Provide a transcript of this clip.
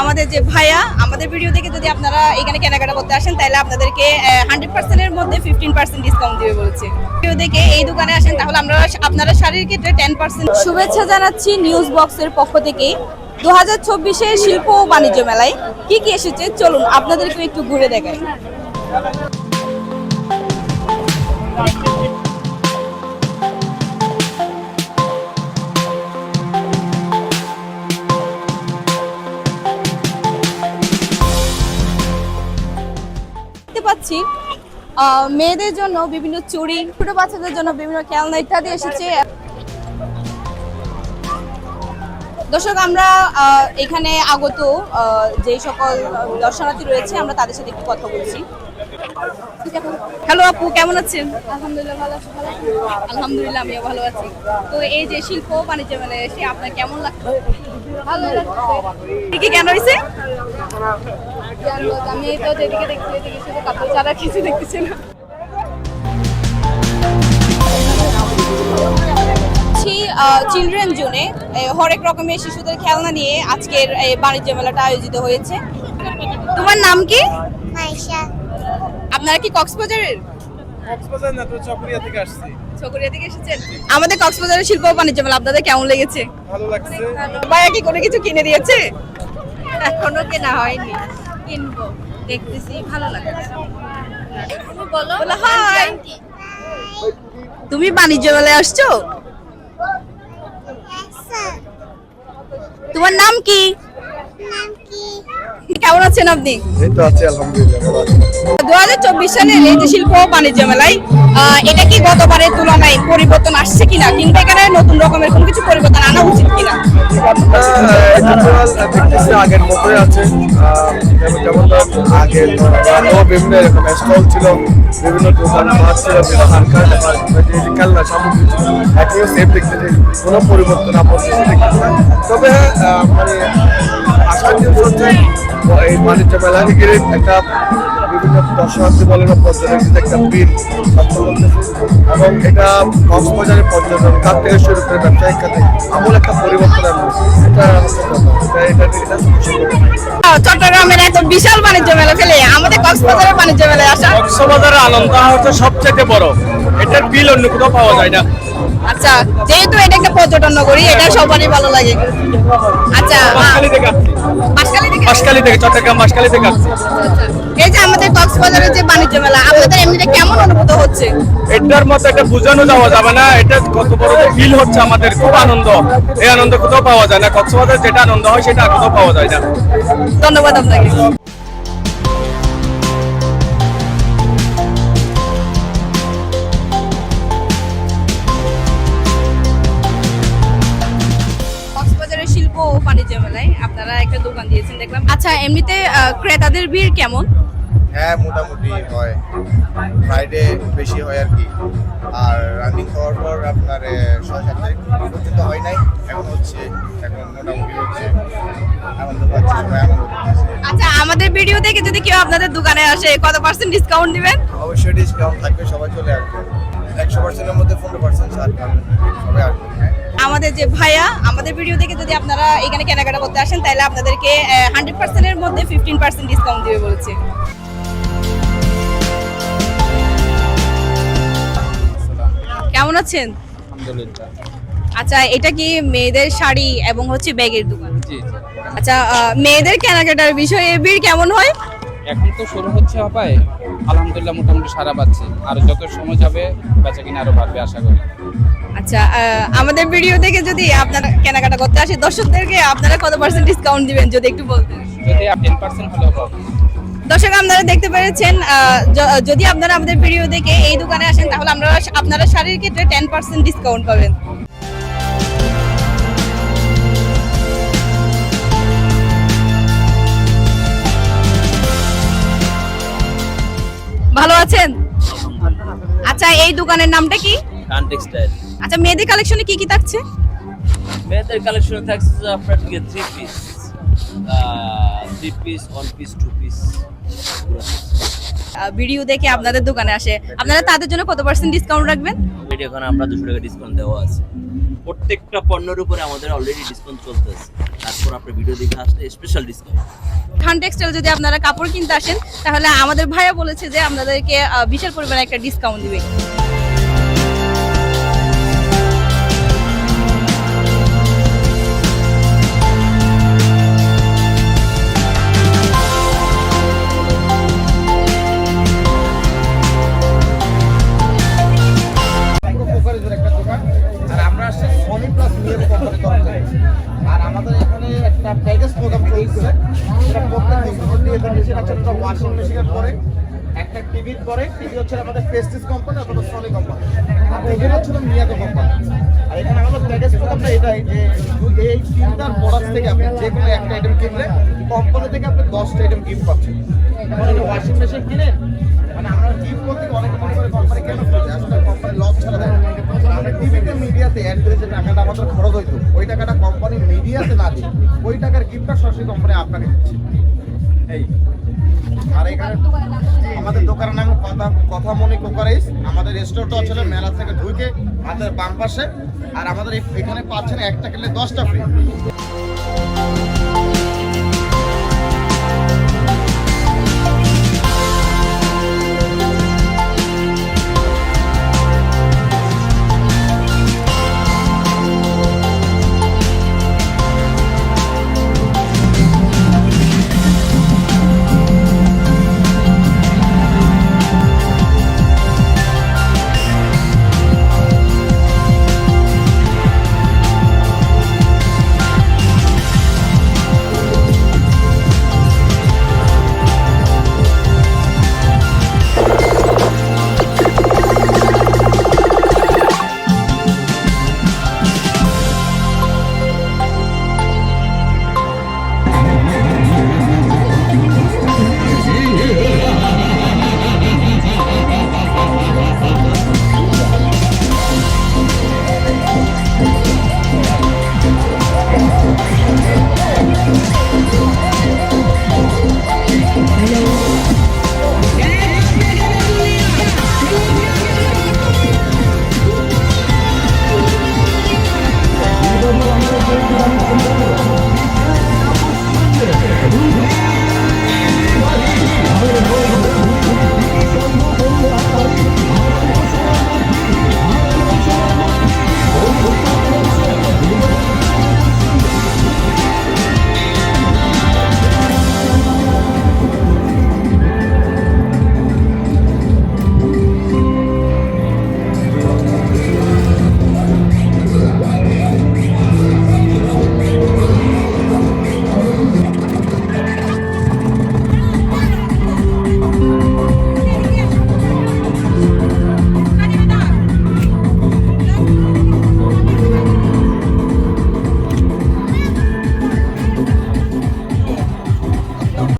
আমাদের যে ভাইয়া, আমাদের ভিডিও দেখে যদি আপনারা এখানে কেনাকাটা করতে আসেন, তাহলে আপনাদেরকে হান্ড্রেড পার্সেন্টের মধ্যে ফিফটিন পার্সেন্ট ডিসকাউন্ট দিবে বলছে। ভিডিও দেখে এই দোকানে আসেন, তাহলে আমরা আপনারা শাড়ির ক্ষেত্রে টেন পার্সেন্ট শুভেচ্ছা জানাচ্ছি নিউজ বক্সের পক্ষ থেকে। দু হাজার চব্বিশের শিল্প ও বাণিজ্য মেলায় কি কি এসেছে? চলুন আপনাদেরকে একটু ঘুরে দেখাই। আহ, মেয়েদের জন্য বিভিন্ন চুড়ি ছোট বাচ্চাদের জন্য বিভিন্ন খেলনা ইত্যাদি এসেছে। দর্শক আমরা এখানে আগত যে সকল দর্শনার্থী রয়েছে আমরা তাদের সাথে একটু কথা বলছি। হ্যালো আপু কেমন আছেন? আলহামদুলিল্লাহ ভালো আছি আলহামদুলিল্লাহ আমিও ভালো আছি। তো এই যে শিল্প বাণিজ্য মেলায় এসে আপনার কেমন লাগছে? ভালো লাগছে। কি কেন হয়েছে? আমি তো যেদিকে দেখছি এদিকে শুধু কাপড় ছাড়া কিছু দেখতেছি না। চিলড্রেন জোনে হরেক রকমের শিশুদের খেলনা নিয়ে আজকের এই বাণিজ্য মেলাটা আয়োজিত হয়েছে। তোমার নাম কি? আপনারা কি কক্সবাজারের? কক্সবাজার না তো চকরিয়া থেকে আসছি। ছকুরিয়া থেকে এসেছেন? আমাদের কক্সবাজারের শিল্প ও বাণিজ্য মেলা আপনাদের কেমন লেগেছে? ভালো লাগছে। ভাইয়া কি কোনো কিছু কিনে দিয়েছে? এখনও কেনা হয়নি। কিনবো। দেখতেছি ভালো লাগছে। তুমি বলো বলো হাই তুমি বাণিজ্য মেলায় আসছো? তোমার নাম কি? কেমন আছেন আপনি? এই তো আছি আলহামদুলিল্লাহ চব্বিশ সালের এই শিল্প বাণিজ্য মেলায় এটা কি গতবারের তুলনায় পরিবর্তন আসছে কিনা কিংবা এখানে নতুন রকমের কোনো কিছু পরিবর্তন আনা উচিত কিনা আগের মতোই আছে যেমন- আগে বিভিন্ন এরকম স্টল ছিল বিভিন্ন দোকান মাছ ছিল খেলনা সামগ্রী ছিল এখনও সেম দেখতেছি কোনো পরিবর্তন আপাতত তবে মানে আসার জিনিস হচ্ছে এই বাণিজ্য মেলা থেকে একটা বিভিন্ন দর্শনার্থী বলেন পর্যটকদের একটা ভিড় এবং এটা কক্সবাজারের পর্যটন থেকে শুরু করে ব্যবসায়িক খাতে আমূল একটা পরিবর্তন আনবে এটা কথা এটা এটা চট্টগ্রামের এত বিশাল বাণিজ্য মেলা ফেলে আমাদের কক্সবাজারের বাণিজ্য মেলায় আসা? কক্সবাজারের আনন্দ হচ্ছে সবচেয়ে বড় এটার বিল অন্য কোথাও পাওয়া যায় না। আচ্ছা যেহেতু এটা একটা পর্যটন নগরী এটা সবারই ভালো লাগে। আচ্ছা বাঁশখালী থেকে বাঁশখালী থেকে? চট্টগ্রাম বাঁশখালী থেকে আসছি। আচ্ছা। এই যে আমাদের কক্সবাজারের যে বাণিজ্য মেলা আপনাদের এমনিতে কেমন অনুভূত হচ্ছে? এটার মতো এটা বোঝানো যাওয়া যাবে না এটা কত বড় ফিল হচ্ছে আমাদের খুব আনন্দ। এই আনন্দ কোথাও পাওয়া যায় না কক্সবাজার যেটা আনন্দ হয় সেটা কোথাও পাওয়া যায় না। ধন্যবাদ আপনাকে। এমনিতে ক্রেতাদের ভিড় কেমন? হ্যাঁ মোটামুটি হয়। ফ্রাইডে বেশি হয় আর কি। আর রানিং হওয়ার পর আপনার ছয় সাত তারিখ পর্যন্ত হয় নাই। এখন হচ্ছে এখন মোটামুটি হচ্ছে আনন্দ পাচ্ছি সবাই আনন্দ করতেছে। আচ্ছা আমাদের ভিডিও দেখে যদি কেউ আপনাদের দোকানে আসে কত পার্সেন্ট ডিসকাউন্ট দিবেন? অবশ্যই ডিসকাউন্ট থাকবে সবাই চলে আসবে। একশো পার্সেন্টের মধ্যে পনেরো পার্সেন্ট ছাড় পাবেন সবাই আসবে হ্যাঁ। আমাদের যে ভাইয়া আমাদের ভিডিও দেখে যদি আপনারা এখানে কেনাকাটা করতে আসেন তাহলে আপনাদেরকে হান্ড্রেড পার্সেন্টের মধ্যে ফিফটিন পার্সেন্ট ডিসকাউন্ট দিবে বলছে। কেমন আছেন? আচ্ছা এটা কি মেয়েদের শাড়ি এবং হচ্ছে ব্যাগের দোকান? আচ্ছা মেয়েদের কেনাকাটার বিষয়ে ভিড় কেমন হয়? এখন তো শুরু হচ্ছে হপায় আলহামদুলিল্লাহ মোটামুটি সারা পাচ্ছি। আর যত সময় যাবে বেচা কিনা আরও বাড়বে আশা করি। আচ্ছা আমাদের ভিডিও দেখে যদি আপনারা কেনাকাটা করতে আসে দর্শকদেরকে আপনারা কত পার্সেন্ট ডিসকাউন্ট দিবেন যদি একটু বলতেন? যদি টেন পার্সেন্ট হলেও পাবো দর্শক আপনারা দেখতে পেরেছেন যদি আপনারা আমাদের ভিডিও দেখে এই দোকানে আসেন তাহলে আমরা আপনারা শাড়ির ক্ষেত্রে টেন পার্সেন্ট ডিসকাউন্ট পাবেন। ভালো আছেন? আচ্ছা এই দোকানের নামটা কি? কান টেক্সটাইল। আচ্ছা মেয়েদের কালেকশনে কি কি থাকছে? মেয়েদের কালেকশনে থাকছে যে আপনার থেকে three piece three piece one piece two piece video দেখে আপনাদের দোকানে আসে। আপনারা তাদের জন্য কত পার্সেন্ট ডিসকাউন্ট রাখবেন? এখন আমরা দুশো টাকা ডিসকাউন্ট দেওয়া আছে। প্রত্যেকটা পণ্যের উপরে আমাদের অলরেডি ডিসকাউন্ট চলতেছে। আর টেক্সটাইল যদি আপনারা কাপড় কিনতে আসেন, তাহলে আমাদের ভাইয়া বলেছে যে আপনাদেরকে বিশাল পরিমাণে একটা ডিসকাউন্ট দিবে। আর আমাদের এখানে একটা প্যাকেজ প্রোগ্রাম চলছে। সেটা প্রত্যেক ডিসকাউন্ট দিয়ে থাকে সেটা হচ্ছে ওয়াশিং মেশিনের পরে, একটা টিভির পরে টিভি হচ্ছে আমাদের পেস্টিস কোম্পানি অথবা সনি কোম্পানি আর টিভি হচ্ছে মিয়াকো কোম্পানি আর এখানে আমাদের প্যাকেজ প্রোগ্রামটা এটাই যে, এই তিনটার প্রোডাক্ট থেকে আপনি যে কোনো একটা আইটেম কিনলে কোম্পানি থেকে আপনি দশটা আইটেম গিফট পাচ্ছেন। একটা ওয়াশিং মেশিন কিনেন মানে আমরা গিফট করতে অনেকে মনে করে কোম্পানি কেন করছে আসলে কোম্পানি লস ছাড়া মিডিয়াতে অ্যাড যে টাকাটা আমাদের খরচ হইতো, ওই টাকাটা কোম্পানি মিডিয়াতে না দিই ওই টাকার গিফটটা সরাসরি কোম্পানি আপনাকে দিচ্ছে। এই, আর এখানে আমাদের দোকানের নাম কথা কথা মনে কোকারাইস আমাদের স্টোরটা আসলে মেলা থেকে ঢুকে হাতের বাম পাশে, আর আমাদের এখানে পাচ্ছেন একটা কিনলে দশটা ফ্রি